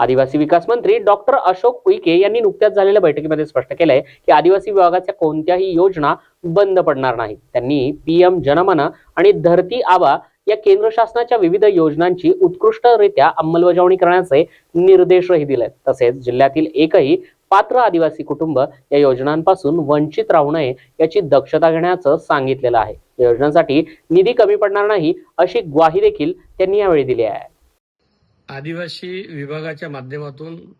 आदिवासी विकास मंत्री डॉक्टर अशोक उईके यांनी नुकत्याच झालेल्या बैठकीमध्ये स्पष्ट केलंय की आदिवासी विभागाच्या कोणत्याही योजना बंद पडणार नाहीत. त्यांनी पीएम जनमन आणि धरती आबा या केंद्र शासनाच्या विविध योजनांची उत्कृष्टरित्या अंमलबजावणी करण्याचे निर्देशही दिले तसेच जिल्ह्यातील एकही पात्र आदिवासी कुटुंब या योजनांपासून वंचित राहू नये याची दक्षता घेण्याचं सांगितलेलं आहे. या योजनांसाठी निधी कमी पडणार नाही अशी ग्वाही देखील त्यांनी यावेळी दिली आहे. आदिवासी विभागाच्या माध्यमातून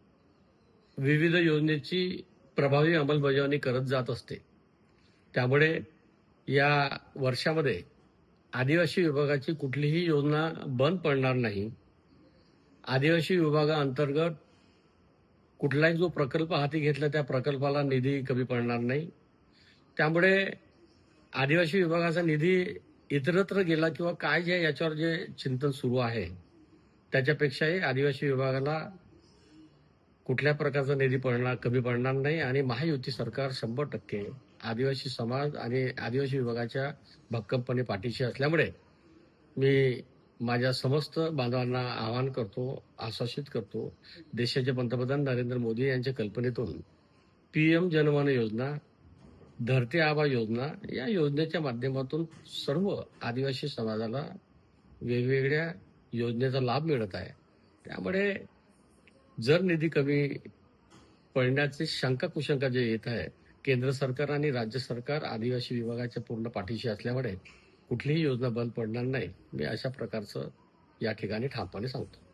विविध योजनेची प्रभावी अंमलबजावणी करत जात असते. त्यामुळे या वर्षामध्ये आदिवासी विभागाची कुठलीही योजना बंद पडणार नाही. आदिवासी विभागाअंतर्गत कुठलाही जो प्रकल्प हाती घेतला त्या प्रकल्पाला निधी कमी पडणार नाही. त्यामुळे आदिवासी विभागाचा निधी इतरत्र गेला किंवा काय जे याच्यावर जे चिंतन सुरू आहे त्याच्यापेक्षाही आदिवासी विभागाला कुठल्या प्रकारचा निधी पडणार कमी पडणार नाही आणि महायुती सरकार शंभर टक्के आदिवासी समाज आणि आदिवासी विभागाच्या भक्कमपणे पाठीशी असल्यामुळे मी माझ्या समस्त बांधवांना आवाहन करतो आश्वासित करतो देशाचे पंतप्रधान नरेंद्र मोदी यांच्या कल्पनेतून पीएम जनमन योजना धरती आबा योजना या योजनेच्या माध्यमातून सर्व आदिवासी समाजाला वेगवेगळ्या योजनेचा लाभ मिळत आहे. त्यामुळे जर निधी कमी पडण्याची शंका कुशंका जे येत आहे केंद्र सरकार आणि राज्य सरकार आदिवासी विभागाच्या पूर्ण पाठीशी असल्यामुळे कुठलीही योजना बंद पडणार नाही. मी अशा प्रकारचं या ठिकाणी ठामपणे सांगतो.